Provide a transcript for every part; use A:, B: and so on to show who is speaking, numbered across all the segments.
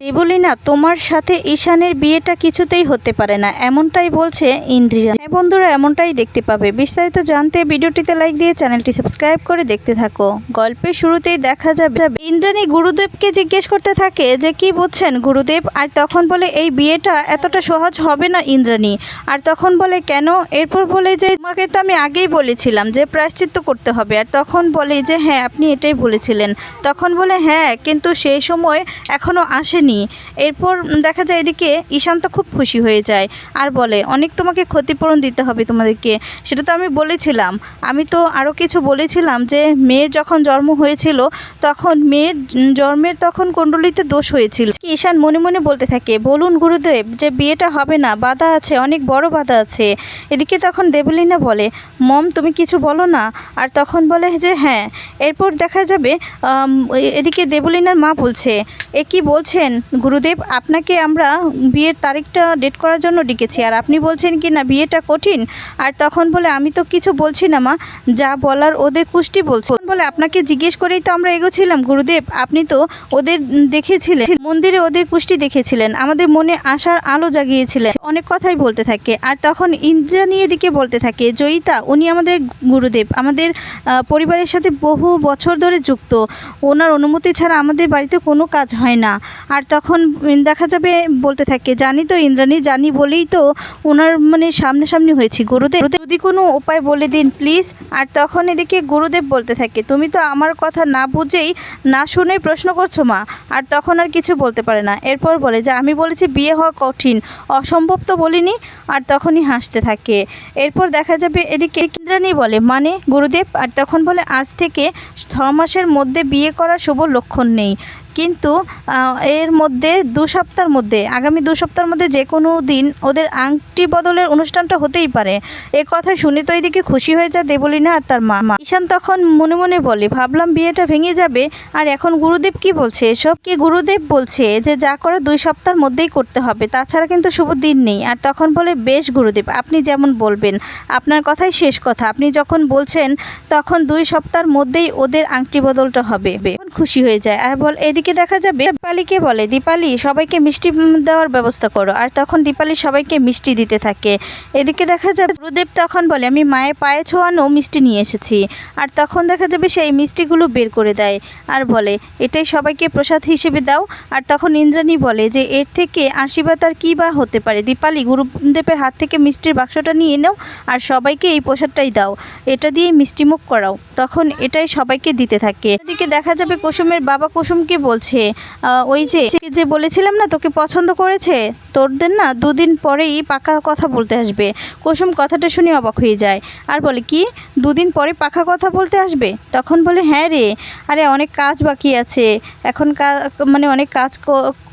A: দেবলীনা, তোমার সাথে ঈশানের বিয়েটা কিছুতেই হতে পারে না, এমনটাই বলছে ইন্দ্রিয়া। হ্যাঁ বন্ধুরা, এমনটাই দেখতে পাবে। বিস্তারিত জানতে ভিডিওটিতে লাইক দিয়ে চ্যানেলটি সাবস্ক্রাইব করে দেখতে থাকো। গল্পের শুরুতেই দেখা যাবে ইন্দ্রাণী গুরুদেবকে জিজ্ঞেস করতে থাকে যে, কি বুঝছেন গুরুদেব? আর তখন বলে, এই বিয়েটা এতটা সহজ হবে না ইন্দ্রাণী। আর তখন বলে, কেন? এরপর বলে যে, তোমাকে তো আমি আগেই বলেছিলাম যে, প্রায়শ্চিত্ত করতে হবে। আর তখন বলে যে হ্যাঁ আপনি এটাই বলেছিলেন। তখন বলে হ্যাঁ কিন্তু সেই সময় এখনও আসেনি। এরপর দেখা যায় এদিকে ঈশান্ত খুব খুশি হয়ে যায় আর বলে, অনেক তোমাকে ক্ষতিপূরণ দিতে হবে তোমাদেরকে। সেটা তো আমি বলেছিলাম। আমি তো আরও কিছু বলেছিলাম যে, মেয়ের যখন জন্ম হয়েছিল, তখন মেয়ের জন্মের তখন কুণ্ডলিতে দোষ হয়েছিল। ঈশান মনে মনে বলতে থাকে, বলুন গুরুদেব, যে বিয়েটা হবে না, বাধা আছে, অনেক বড় বাধা আছে। এদিকে তখন দেবলীনা বলে, মম, তুমি কিছু বলো না? আর তখন বলে যে হ্যাঁ। এরপর দেখা যাবে এদিকে দেবলীনার মা বলছে, এ কি বলছেন? গুরুদেব, আপনাকে আমরা বিয়ের তারিখটা ডেট করার জন্য ডেকেছি। আর আপনি বলছেন কি না, বিয়েটা কঠিন? আর তখন বলে, আমি তো কিছু বলছি না মা, যা বলার ওদের কুষ্টি বলছে। বলে, আপনাকে জিজ্ঞেস করেই তো আমরা এগোছিলাম, গুরুদেব। আপনি তো ওদের দেখেছিলেন, মন্দিরে ওদের কুষ্টি দেখেছিলেন, আমাদের মনে আশার আলো জাগিয়েছিলেন। অনেক কথাই বলতে থাকে। আর তখন ইন্দ্রাণী এদিকে বলতে থাকে, জয়িতা, উনি আমাদের গুরুদেব, আমাদের পরিবারের সাথে বহু বছর ধরে যুক্ত। ওনার অনুমতি ছাড়া আমাদের বাড়িতে কোনো কাজ হয় না। আর তখন দেখা যাবে বলতে থাকে, জানি তো ইন্দ্রাণী, জানি বলেই তো ওনার মানে সামনাসামনি হয়েছি। গুরুদেব, যদি কোনো উপায় বলে দিন প্লিজ আর তখন এদিকে গুরুদেব বলতে থাকে, তুমি তো আমার কথা না বুঝেই, না শুনেই প্রশ্ন করছ মা। আর তখন আর কিছু বলতে পারে না। এরপর বলে যে, আমি বলেছি বিয়ে হওয়া কঠিন, অসম্ভব তো বলিনি? আর তখনই হাসতে থাকে। এরপর দেখা যাবে এদিকে ইন্দ্রাণী বলে মানে? গুরুদেব আর তখন বলে, আজ থেকে ছ মাসের মধ্যে বিয়ে করার শুভ লক্ষণ নেই। কিন্তু এর মধ্যে দু সপ্তাহের মধ্যে, আগামী দু সপ্তাহের মধ্যে যে কোনো দিন ওদের আংটি বদলের অনুষ্ঠানটা হতেই পারে। এ কথা শুনে তো এদিকে খুশি হয়ে যায় দেবলীনা আর তার মা মা। ঈশান তখন মনে মনে বলে, ভাবলাম বিয়েটা ভেঙে যাবে। আর এখন গুরুদেব কি বলছে? এসব কি গুরুদেব বলছে যে, যা করে দুই সপ্তাহের মধ্যেই করতে হবে। তাছাড়া কিন্তু শুভ দিন নেই। আর তখন বলে, বেশ গুরুদেব, আপনি যেমন বলবেন। আপনার কথাই শেষ কথা। আপনি যখন বলছেন, তখন দুই সপ্তাহের মধ্যেই ওদের আংটি বদলটা হবে। খুশি হয়ে যায়। আর বল, এদিকে দেখা যাবে, দীপালিকে বলে, দীপালি, সবাইকে মিষ্টি দেওয়ার ব্যবস্থা করো। আর তখন দীপালি সবাইকে মিষ্টি দিতে থাকে। এদিকে দেখা যাবে, গুরুদেব তখন বলে, আমি মায়ের পায়ে ছোঁয়ানো মিষ্টি নিয়ে এসেছি। আর তখন দেখা যাবে সেই মিষ্টিগুলো বের করে দেয়। আর বলে, এটাই সবাইকে প্রসাদ হিসেবে দাও। আর তখন ইন্দ্রাণী বলে যে, এর থেকে আশীর্বাদ আর কী বা হতে পারে? দীপালি, গুরুদেবের হাত থেকে মিষ্টির বাক্সটা নিয়ে নাও, আর সবাইকে এই প্রসাদটাই দাও, এটা দিয়ে মিষ্টিমুখ করাও, তখন এটাই সবাইকে দিতে থাকে। এদিকে দেখা যাবে কুসুমের বাবা কুসুমকে বলছে ওই যে যে বলেছিলাম না, তোকে পছন্দ করেছে তোরদের না, দুদিন পরেই পাকা কথা বলতে আসবে। কুসুম কথাটা শুনে অবাক হয়ে যায়। আর বলে, কি? দুদিন পরে পাকা কথা বলতে আসবে? তখন বলে হ্যাঁ রে, আরে অনেক কাজ বাকি আছে। এখন মানে অনেক কাজ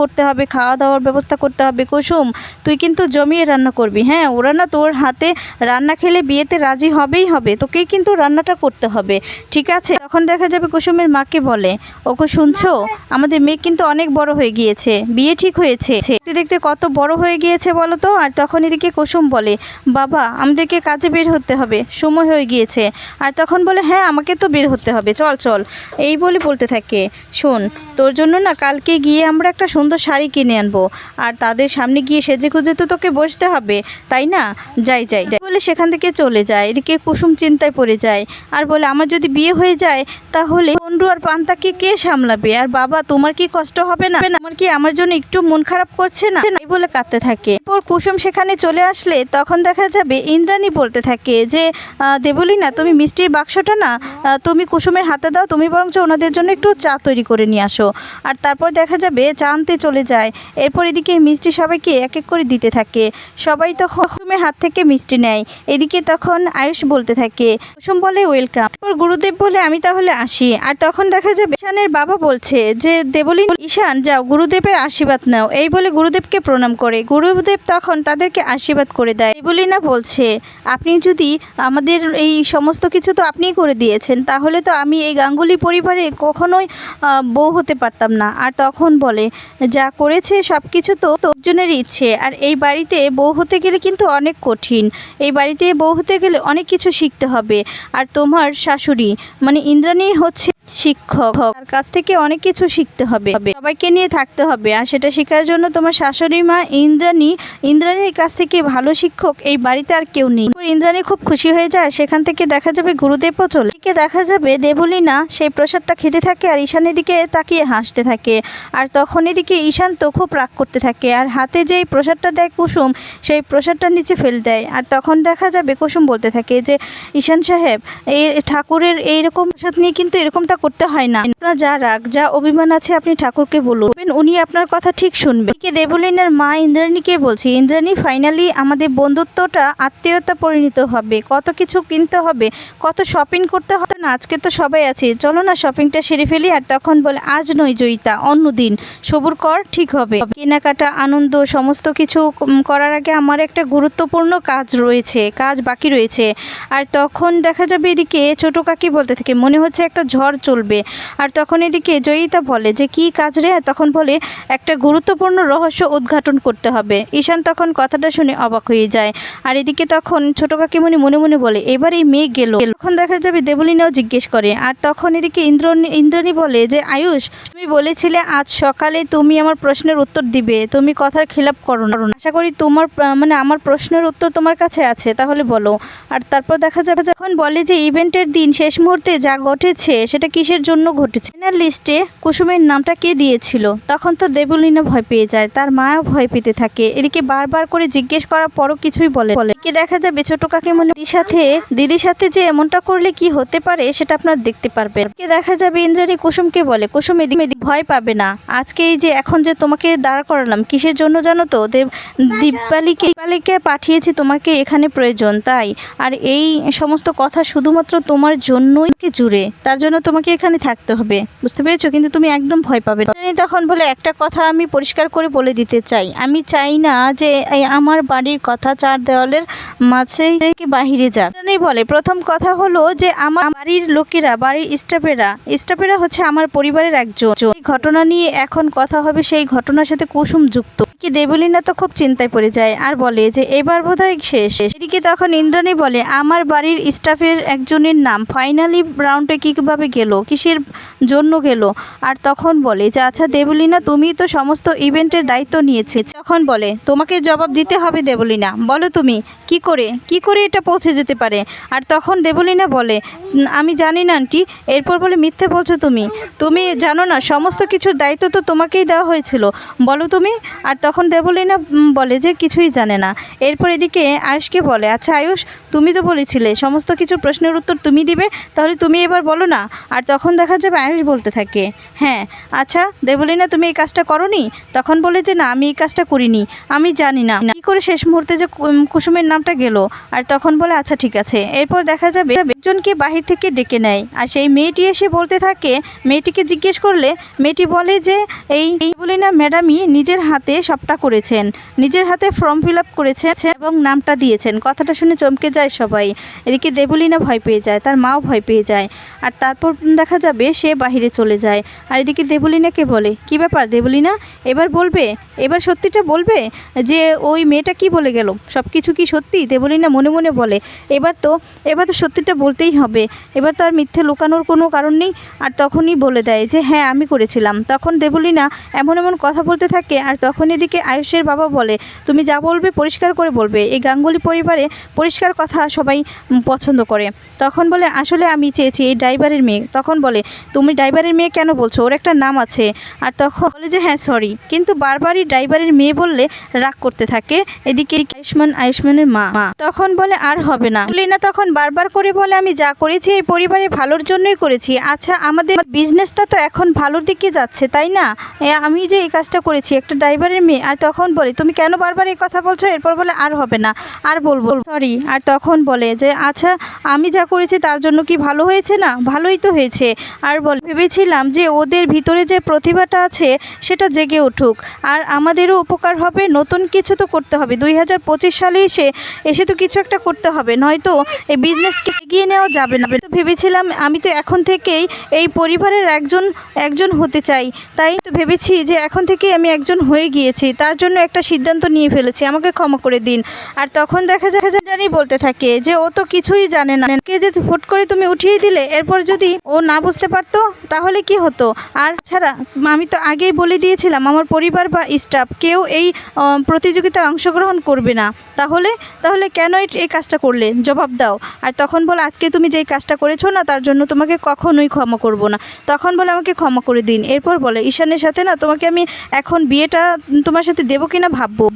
A: করতে হবে খাওয়া দাওয়ার ব্যবস্থা করতে হবে। কুসুম, তুই কিন্তু জমিয়ে রান্না করবি হ্যাঁ? ওরা না তোর হাতে রান্না খেলে বিয়েতে রাজি হবেই হবে। তোকেই কিন্তু রান্নাটা করতে হবে, ঠিক আছে? তখন দেখা যাবে কুসুমের মাকে বলে ওকে শুনছো? আমাদের মেয়ে কিন্তু অনেক বড় হয়ে গিয়েছে, বিয়ে ঠিক হয়েছে। দেখতে দেখতে কত বড় হয়ে গিয়েছে বলো তো আর তখন এদিকে কুসুম বলে, বাবা, আমাদেরকে কাজে বের হতে হবে, সময় হয়ে গিয়েছে। আর তখন বলে হ্যাঁ আমাকে তো বের হতে হবে, চল চল। এই বলে বলতে থাকে। শোন, তোর জন্য না কালকে গিয়ে আমরা একটা সুন্দর শাড়ি কিনে আনব। আর তাদের সামনে গিয়ে সেজে খুঁজে তো তোকে বসতে হবে, তাই না? যাই যাই যাই। বলে সেখান থেকে চলে যায়। এদিকে কুসুম চিন্তায় পড়ে যায়। আর বলে, আমার যদি বিয়ে হয়ে যায়, তাহলে পন্ডু আর পান্তাকে কে সামলাবে? আর বাবা তোমার কি কষ্ট হবে না? আমার কি আমার জন্য একটু মন খারাপ করছে না? এই বলে কাঁদতে থাকে। এরপর কুসুম সেখানে চলে আসলে তখন দেখা যাবে ইন্দ্রাণী বলতে থাকে যে আহ, দেবলীনা তুমি মিষ্টির বাক্সটা না তুমি কুসুমের হাতে দাও তুমি বরঞ্চ ওনাদের জন্য একটু চা তৈরি করে নিয়ে আসো। আর তারপর দেখা যাবে চা আনতে চলে যায়। এরপর এদিকে মিষ্টি সবাইকে এক এক করে দিতে থাকে। সবাই তখন হাত থেকে মিষ্টি নেয়। এদিকে তখন আয়ুষ বলতে থাকে, কুসুম বলে, ওয়েলকাম। এরপর গুরুদেব বলে, আমি তাহলে আসি। আর তখন দেখা যাবে, ঈশানের বাবা বলছে যে, দেবলীন, ঈশান, যাও, গুরুদেবের আশীর্বাদ নাও। এই বলে গুরুদেবকে প্রণাম করে। গুরুদেব তখন তাদেরকে আশীর্বাদ করে দেয়। দেবলীনা বলছে, আপনি যদি আমাদের এই সমস্ত কিছু তো আপনিই করে দিয়েছেন, তাহলে তো আমি এই গাঙ্গুলি পরিবারে কখনোই বউ হতে পারতাম না। আর তখন বলে, যা করেছে সব কিছু তো তোরজনের ইচ্ছে। আর এই বাড়িতে বউ হতে গেলে কিন্তু অনেক কঠিন। এই বাড়িতে বউ হতে গেলে অনেক কিছু শিখতে হবে। আর তোমার শাশুড়ি মানে ইন্দ্রাণী হচ্ছে শিক্ষক। তার কাছ থেকে অনেক কিছু শিখতে হবে। সবাইকে নিয়ে থাকতে হবে। আর সেটা শেখার জন্য তোমার শাশুড়ি মা ইন্দ্রাণী, ইন্দ্রাণীর কাছ থেকে ভালো শিক্ষক এই বাড়িতে আর কেউ নেই। ইন্দ্রাণী খুব খুশি হয়ে যায়। সেখান থেকে দেখা যাবে গুরুদেবও চলে। এদিকে দেখা যাবে দেবলীনা সেই প্রসাদটা খেতে থাকে আর ঈশানের দিকে তাকিয়ে হাসতে থাকে। আর তখন এদিকে ঈশান তো খুব রাগ করতে থাকে। আর হাতে যেই প্রসাদটা দেয় কুসুম, সেই প্রসাদটা নিচে ফেল দেয়। আর তখন দেখা যাবে কুসুম বলতে থাকে যে, ঈশান সাহেব এই ঠাকুরের এইরকম প্রসাদ নিয়ে কিন্তু এরকমটা করতে হয় না। আপনার যা রাগ, যা অভিমান আছে আপনি ঠাকুরকে বলুন। উনি আপনার কথা ঠিক শুনবেন। দেবলীনার মা ইন্দ্রাণীকে বলছে, ইন্দ্রাণী ফাইনালি আমাদের বন্ধুত্বটা আত্মীয়তা পরিণত হবে। কত কিছু কিনতে হবে, কত শপিং করতে হবে না, আজকে তো সবাই আছে। চলো না শপিংটা সেরে ফেলি আর তখন বলে, আজ নয় জয়িতা অন্যদিন সবুর কর, ঠিক হবে। কেনাকাটা, আনন্দ, সমস্ত কিছু করার আগে আমার একটা গুরুত্বপূর্ণ কাজ রয়েছে, কাজ বাকি রয়েছে। আর তখন দেখা যাবে এদিকে ছোট কাকি বলতে থাকে, মনে হচ্ছে একটা ঝড় চলবে। আর তখন এদিকে জয়িতা বলে যে, কি কাজ রে? তখন বলে, একটা গুরুত্বপূর্ণ রহস্য উদ্ঘাটন করতে হবে। ঈশান তখন কথাটা শুনে অবাক হয়ে যায়। আর এদিকে তখন ছোট কাকিমণি মনে মনে বলে, এবার এই মেয়ে গেল। তখন দেখা যাবে দেবলীনাও জিজ্ঞেস করে। আর তখন এদিকে ইন্দ্রণী ইন্দ্রাণী বলে যে, আয়ুষ, তুমি বলেছিলে আজ সকালে তুমি আমার প্রশ্নের উত্তর দিবে। তুমি কথার খেলাপ করো না। আশা করি তোমার মানে আমার প্রশ্নের উত্তর তোমার কাছে আছে, তাহলে বলো। আর তারপর দেখা যাবে, যখন বলে যে, ইভেন্টের দিন শেষ মুহূর্তে যা ঘটেছে সেটা কিসের জন্য ঘটেছে? ফিনাল লিস্টে কুসুমের নামটা কে দিয়েছিল? তখন তো দেবলীনা ভয় পেয়ে যায়, তার মাও ভয় পেতে থাকে। এদিকে বারবার করে জিজ্ঞেস করার পরও কিছুই বলে বলে। কি দেখা যাবে ছোট কাকিমণি দিদির সাথে দিদির সাথে যে এমনটা করলে কি হতে পারে, সেটা আপনার দেখতে পারবেন। কে দেখা যাবে ইন্দ্রাণী কুসুমকে বলে, কুসুম এদিকে ভয় পাবে না। আজকে এই যে এখন যে তোমাকে দাঁড় করালাম, কিসের জন্য জানো তো? দেব দীপালিকে দীপালিকে পাঠিয়েছি তোমাকে এখানে প্রয়োজন, তাই। আর এই সমস্ত কথা শুধুমাত্র তোমার জন্যই জুড়ে। তার জন্য তোমাকে এখানে থাকতে হবে। বুঝতে পেরেছ? কিন্তু তুমি একদম ভয় পাবে তখন বলে, একটা কথা আমি পরিষ্কার করে বলে দিতে চাই। আমি চাই না যে আমার বাড়ির কথা চার দেওয়ালের মাঝে বাহিরে যাক। বলে, প্রথম কথা হলো যে, আমার বাড়ির লোকেরা, বাড়ির স্টাফেরা স্টাফেরা হচ্ছে আমার পরিবারের একজন। ঘটনা নিয়ে এখন কথা হবে, সেই ঘটনার সাথে কুসুম যুক্ত। কি দেবলীনা তো খুব চিন্তায় পড়ে যায় আর বলে যে, এবার বোধহয় শেষ। এদিকে তখন ইন্দ্রাণী বলে, আমার বাড়ির স্টাফের একজনের নাম ফাইনালি রাউন্ডে কীভাবে গেল, কিসের জন্য গেল? আর তখন বলে, যে আচ্ছা দেবলীনা তুমি তো সমস্ত ইভেন্টের দায়িত্ব নিয়েছে। তখন বলে, তোমাকে জবাব দিতে হবে দেবলীনা। বলো তুমি, কি করে কি করে এটা পৌঁছে যেতে পারে? আর তখন দেবলীনা বলে আমি জানি না, আন্টি। এরপর বলে, মিথ্যে বলছো তুমি। তুমি জানো না, সমস্ত কিছুর দায়িত্ব তো তোমাকেই দেওয়া হয়েছিল। বলো তুমি। আর তখন দেবলীনা বলে যে কিছুই জানে না। এরপর এদিকে আয়ুষকে বলে আচ্ছা আয়ুষ, তুমি তো বলেছিলে, সমস্ত কিছু প্রশ্নের উত্তর তুমি দিবে, তাহলে তুমি এবার বলো না। আর তখন দেখা যাবে আয়ুষ বলতে থাকে হ্যাঁ আচ্ছা দেবলীনা, তুমি এই কাজটা করনি? তখন বলে যে, না, আমি এই কাজটা করিনি, আমি জানি না। কি করে শেষ মুহূর্তে যে কুসুমের নামটা গেল, আর তখন বলে আচ্ছা ঠিক আছে। এরপর দেখা যাবে একজনকে বাহির থেকে ডেকে নেয়, আর সেই মেয়েটি এসে বলতে থাকে, মেয়েটিকে জিজ্ঞেস করলে, মেয়েটি বলে যে, এই বলে না, ম্যাডামই নিজের হাতে সবটা করেছেন। নিজের হাতে ফর্ম ফিল আপ করেছেন এবং নামটা দিয়েছেন। কথাটা শুনে চমকে যায় সবাই। এদিকে দেবলীনা ভয় পেয়ে যায়, তার মাও ভয় পেয়ে যায়। আর তারপর দেখা যাবে সে বাহিরে চলে যায়। আর এদিকে দেবলীনাকে বলে, কি ব্যাপার দেবলীনা? এবার বলবে? এবার সত্যিটা বলবে? যে ওই মেয়েটা কি বলে গেল? সব কিছু কি সত্যি? দেবলীনা মনে মনে বলে, এবার তো এবার তো সত্যিটা বলতেই হবে। এবার তো আর মিথ্যে লুকানোর কোনো কারণ নেই। আর তখনই বলে দেয় যে হ্যাঁ আমি করেছিলাম। তখন দেবলীনা এমন এমন কথা বলতে থাকে, আর তখন এদিকে আয়ুষের বাবা বলে। তুমি যা বলবে পরিষ্কার করে বলবে। এই গাঙ্গুলি পরিবারে পরিষ্কার কথা সবাই পছন্দ করে। তখন বলে, আসলে আমি চেয়েছি এই ড্রাইভারের মেয়ে। তখন বলে, তুমি ড্রাইভারের মেয়ে কেন বলছো? ওর একটা নাম আছে। আর তখন বলে যে হ্যাঁ সরি কিন্তু বারবারই ড্রাইভারের মেয়ে বললে রাগ করতে থাকে। এদিকে আয়ুষ্মান, আয়ুষ্মানের মা। মা তখন বলে, আর হবে না। লিনা তখন বারবার করে বলে, আমি যা করেছি এই পরিবারের ভালোর জন্যই করেছি। আচ্ছা আমাদের বিজনেসটা তো এখন ভালোর দিকে যাচ্ছে, তাই না? আমি যে এই কাজটা করেছি, একটা ড্রাইভারের মেয়ে আর তখন বলে, তুমি কেন বারবার এই কথা বলছো? এরপর বলে, আর হবে না। আর বলব, সরি। আর তখন বলে যে আচ্ছা আমি যা করেছি তার জন্য কি ভালো হয়েছে না? ভালোই তো হয়েছে। আর বল, ভেবেছিলাম যে ওদের ভিতরে যে প্রতিভাটা আছে, সেটা জেগে উঠুক। আর আমাদেরও উপকার হবে, নতুন কিছু তো করতে হবে। দুই হাজার পঁচিশ সালে এসে এসে তো কিছু একটা করতে হবে। নয়তো এই বিজনেসকে এগিয়ে নেওয়া যাবে না। তো ভেবেছিলাম, আমি তো এখন থেকেই এই পরিবারের একজন একজন হতে চাই। তাই তো ভেবেছি যে এখন থেকে আমি একজন হয়ে গিয়েছি। তার জন্য একটা সিদ্ধান্ত নিয়ে ফেলেছি, আমাকে ক্ষমা করে দিন। আর তখন দেখা যায় জানি বলতে থাকে যে, ও তো কিছুই জানে না। কে যে ফট করে তুমি উঠিয়ে দিলে, এরপর যদি ও না বুঝতে পারতো, তাহলে কি হতো? আর ছাড়া, আমি তো আগেই বলে দিয়েছিলাম, আমার পরিবার বা স্টাফ কেউ এই প্রতিযোগিতায় অংশগ্রহণ করবে না। তাহলে তাহলে কেন এই- কাজটা করলে? জবাব দাও। আর তখন বলে, আজকে তুমি যেই কাজটা করেছ না, তার জন্য তোমাকে কখনোই ক্ষমা করব না। তখন বলে, আমাকে ক্ষমা করে দিন। এরপর বলে, ঈশানের সাথে না, তোমাকে আমি এখন বিয়েটা তোমার সাথে দেবো কিনা ভাববো।